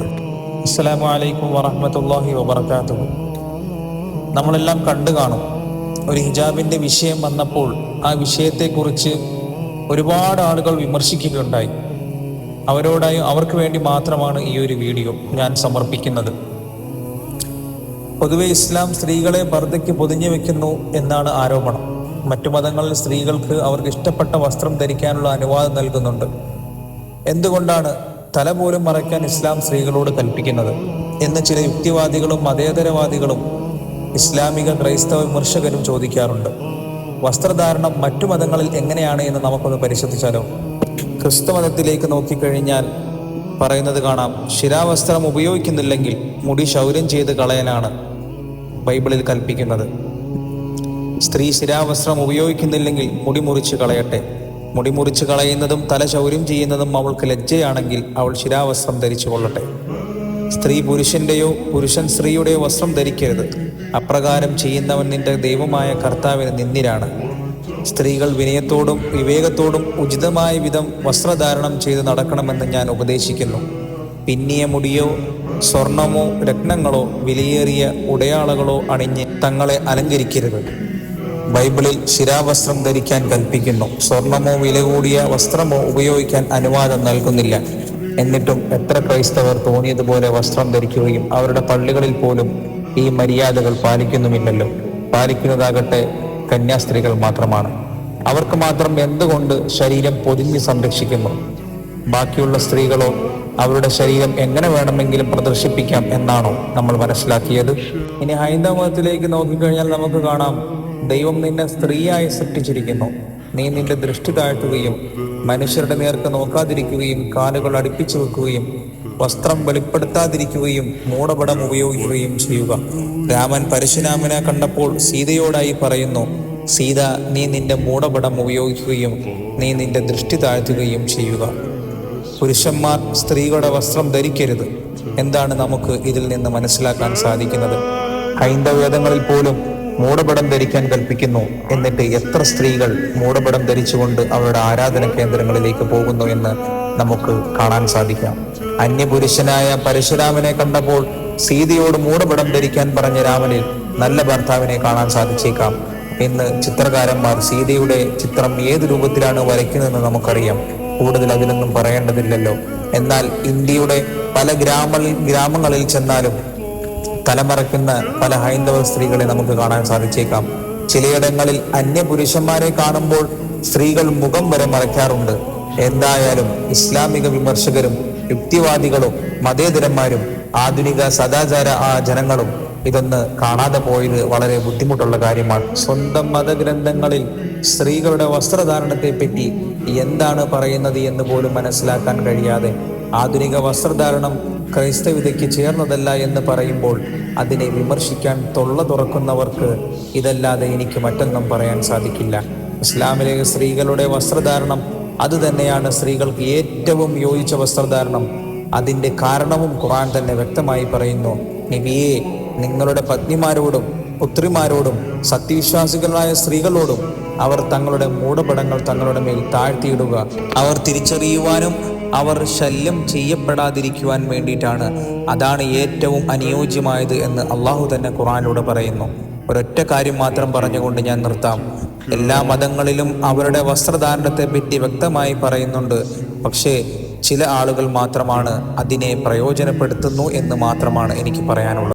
അസ്സലാമു അലൈക്കും വറഹ്മത്തുള്ളാഹി വബറകാതുഹു. നമ്മളെല്ലാം കണ്ടു കാണും. ഒരു ഹിജാബിന്റെ വിഷയം വന്നപ്പോൾ ആ വിഷയത്തെക്കുറിച്ച് ഒരുപാട് ആളുകൾ വിമർശിക്കുകയുണ്ടായി. അവരോടായി അവർക്ക് വേണ്ടി മാത്രമാണ് ഈ ഒരു വീഡിയോ ഞാൻ സമർപ്പിക്കുന്നത്. പൊതുവെ ഇസ്ലാം സ്ത്രീകളെ പർദ്ദയ്ക്ക് പൊതിഞ്ഞു വെക്കുന്നു എന്നാണ് ആരോപണം. മറ്റു മതങ്ങളിൽ സ്ത്രീകൾക്ക് അവർക്ക് ഇഷ്ടപ്പെട്ട വസ്ത്രം ധരിക്കാനുള്ള അനുവാദം നൽകുന്നുണ്ട്. എന്തുകൊണ്ടാണ് തല പോലും മറയ്ക്കാൻ ഇസ്ലാം സ്ത്രീകളോട് കൽപ്പിക്കുന്നത്. എന്ന് ചില യുക്തിവാദികളും മതേതരവാദികളും ഇസ്ലാമിക ക്രൈസ്തവ വിമർശകരും ചോദിക്കാറുണ്ട്. വസ്ത്രധാരണം മറ്റു മതങ്ങളിൽ എങ്ങനെയാണ് എന്ന് നമുക്കൊന്ന് പരിശോധിച്ചാലോ? ക്രിസ്തു മതത്തിലേക്ക് നോക്കിക്കഴിഞ്ഞാൽ പറയുന്നത് കാണാം ശിരാവസ്ത്രം ഉപയോഗിക്കുന്നില്ലെങ്കിൽ മുടി ശൗര്യം ചെയ്ത് കളയാനാണ് ബൈബിളിൽ കൽപ്പിക്കുന്നത്. സ്ത്രീ ശിരാവസ്ത്രം ഉപയോഗിക്കുന്നില്ലെങ്കിൽ മുടി മുറിച്ച് കളയട്ടെ. മുടി മുറിച്ച് കളയുന്നതും തല ചൗര്യം ചെയ്യുന്നതും അവൾക്ക് ലജ്ജയാണെങ്കിൽ അവൾ ശിരാവസ്ത്രം ധരിച്ചു കൊള്ളട്ടെ. സ്ത്രീ പുരുഷന്റെയോ പുരുഷൻ സ്ത്രീയുടെയോ വസ്ത്രം ധരിക്കരുത്. അപ്രകാരം ചെയ്യുന്നവൻ നിന്റെ ദൈവമായ കർത്താവിന് നിന്നിരാണ് സ്ത്രീകൾ വിനയത്തോടും വിവേകത്തോടും ഉചിതമായ വിധം വസ്ത്രധാരണം ചെയ്ത് നടക്കണമെന്ന് ഞാൻ ഉപദേശിക്കുന്നു. പിന്നിയ മുടിയോ സ്വർണമോ രത്നങ്ങളോ വിലയേറിയ ഉടയാളകളോ അണിഞ്ഞ് തങ്ങളെ അലങ്കരിക്കരുത്. ബൈബിളിൽ ശിരാവസ്ത്രം ധരിക്കാൻ കൽപ്പിക്കുന്നു. സ്വർണമോ വില കൂടിയ വസ്ത്രമോ ഉപയോഗിക്കാൻ അനുവാദം നൽകുന്നില്ല. എന്നിട്ടും എത്ര ക്രൈസ്തവർ തോന്നിയതുപോലെ വസ്ത്രം ധരിക്കുകയും അവരുടെ പള്ളികളിൽ പോലും ഈ മര്യാദകൾ പാലിക്കുന്നുമില്ലല്ലോ. പാലിക്കുന്നതാകട്ടെ കന്യാസ്ത്രീകൾ മാത്രമാണ്. അവർക്ക് മാത്രം എന്തുകൊണ്ട് ശരീരം പൊതിഞ്ഞ് സംരക്ഷിക്കുന്നു? ബാക്കിയുള്ള സ്ത്രീകളോ അവരുടെ ശരീരം എങ്ങനെ വേണമെങ്കിലും പ്രദർശിപ്പിക്കാം എന്നാണോ നമ്മൾ മനസ്സിലാക്കിയത്? ഇനി ഹൈന്ദവ മതത്തിലേക്ക് നോക്കിക്കഴിഞ്ഞാൽ നമുക്ക് കാണാം ദൈവം നിന്നെ സ്ത്രീയായി സൃഷ്ടിച്ചിരിക്കുന്നു. നീ നിന്റെ ദൃഷ്ടി താഴ്ത്തുകയും മനുഷ്യരുടെ നേർക്ക് നോക്കാതിരിക്കുകയും കാലുകൾ അടുപ്പിച്ചു വെക്കുകയും വസ്ത്രം വെളിപ്പെടുത്താതിരിക്കുകയും മൂടപടം ഉപയോഗിക്കുകയും ചെയ്യുക. രാമൻ പരശുരാമനെ കണ്ടപ്പോൾ സീതയോടായി പറയുന്നു സീത നീ നിന്റെ മൂടപടം ഉപയോഗിക്കുകയും നീ നിന്റെ ദൃഷ്ടി താഴ്ത്തുകയും ചെയ്യുക. പുരുഷന്മാർ സ്ത്രീകളുടെ വസ്ത്രം ധരിക്കരുത്. എന്താണ് നമുക്ക് ഇതിൽ നിന്ന് മനസ്സിലാക്കാൻ സാധിക്കുന്നത്? ഹൈന്ദവേദങ്ങളിൽ പോലും മൂടപടം ധരിക്കാൻ കൽപ്പിക്കുന്നു എന്നിട്ട് എത്ര സ്ത്രീകൾ മൂടപടം ധരിച്ചുകൊണ്ട് അവരുടെ ആരാധന കേന്ദ്രങ്ങളിലേക്ക് പോകുന്നു എന്ന് നമുക്ക് കാണാൻ സാധിക്കാം. അന്യപുരുഷനായ പരശുരാമനെ കണ്ടപ്പോൾ സീതയോട് മൂടപടം ധരിക്കാൻ പറഞ്ഞ രാമനിൽ നല്ല ഭർത്താവിനെ കാണാൻ സാധിച്ചേക്കാം ഇന്ന് ചിത്രകാരന്മാർ സീതയുടെ ചിത്രം ഏത് രൂപത്തിലാണ് വരയ്ക്കുന്നതെന്ന് നമുക്കറിയാം. കൂടുതൽ അതിലൊന്നും പറയേണ്ടതില്ലല്ലോ. എന്നാൽ ഇന്ത്യയുടെ പല ഗ്രാമ ഗ്രാമങ്ങളിൽ ചെന്നാലും തലമറയ്ക്കുന്ന പല ഹൈന്ദവ സ്ത്രീകളെ നമുക്ക് കാണാൻ സാധിച്ചേക്കാം. ചിലയിടങ്ങളിൽ അന്യപുരുഷന്മാരെ കാണുമ്പോൾ സ്ത്രീകൾ മുഖം വരെ മറയ്ക്കാറുണ്ട്. എന്തായാലും ഇസ്ലാമിക വിമർശകരും യുക്തിവാദികളും മതേതരന്മാരും ആധുനിക സദാചാര ആ ജനങ്ങളും ഇതൊന്ന് കാണാതെ പോയത് വളരെ ബുദ്ധിമുട്ടുള്ള കാര്യമാണ്. സ്വന്തം മതഗ്രന്ഥങ്ങളിൽ സ്ത്രീകളുടെ വസ്ത്രധാരണത്തെ പറ്റി എന്താണ് പറയുന്നത് എന്ന് പോലും മനസ്സിലാക്കാൻ കഴിയാതെ ആധുനിക വസ്ത്രധാരണം ക്രൈസ്തവിതയ്ക്ക് ചേർന്നതല്ല എന്ന് പറയുമ്പോൾ അതിനെ വിമർശിക്കാൻ തൊള്ള തുറക്കുന്നവർക്ക് ഇതല്ലാതെ എനിക്ക് മറ്റൊന്നും പറയാൻ സാധിക്കില്ല. ഇസ്ലാമിലെ സ്ത്രീകളുടെ വസ്ത്രധാരണം അതുതന്നെയാണ് സ്ത്രീകൾക്ക് ഏറ്റവും യോജിച്ച വസ്ത്രധാരണം. അതിന്റെ കാരണവും ഖുറാൻ തന്നെ വ്യക്തമായി പറയുന്നു നബിയെ നിങ്ങളുടെ പത്നിമാരോടും പുത്രിമാരോടും സത്യവിശ്വാസികളായ സ്ത്രീകളോടും അവർ തങ്ങളുടെ മൂടപടങ്ങൾ തങ്ങളുടെ മേൽ താഴ്ത്തിയിടുക. അവർ തിരിച്ചറിയുവാനും അവർ ശല്യം ചെയ്യപ്പെടാതിരിക്കുവാൻ വേണ്ടിയിട്ടാണ്. അതാണ് ഏറ്റവും അനുയോജ്യമായത് എന്ന് അള്ളാഹു തന്നെ ഖുറാനിലൂടെ പറയുന്നു. ഒരൊറ്റ കാര്യം മാത്രം പറഞ്ഞുകൊണ്ട് ഞാൻ നിർത്താം. എല്ലാ മതങ്ങളിലും അവരുടെ വസ്ത്രധാരണത്തെ പറ്റി വ്യക്തമായി പറയുന്നുണ്ട്. പക്ഷേ ചില ആളുകൾ മാത്രമാണ് അതിനെ പ്രയോജനപ്പെടുത്തുന്നു എന്ന് മാത്രമാണ് എനിക്ക് പറയാനുള്ളത്.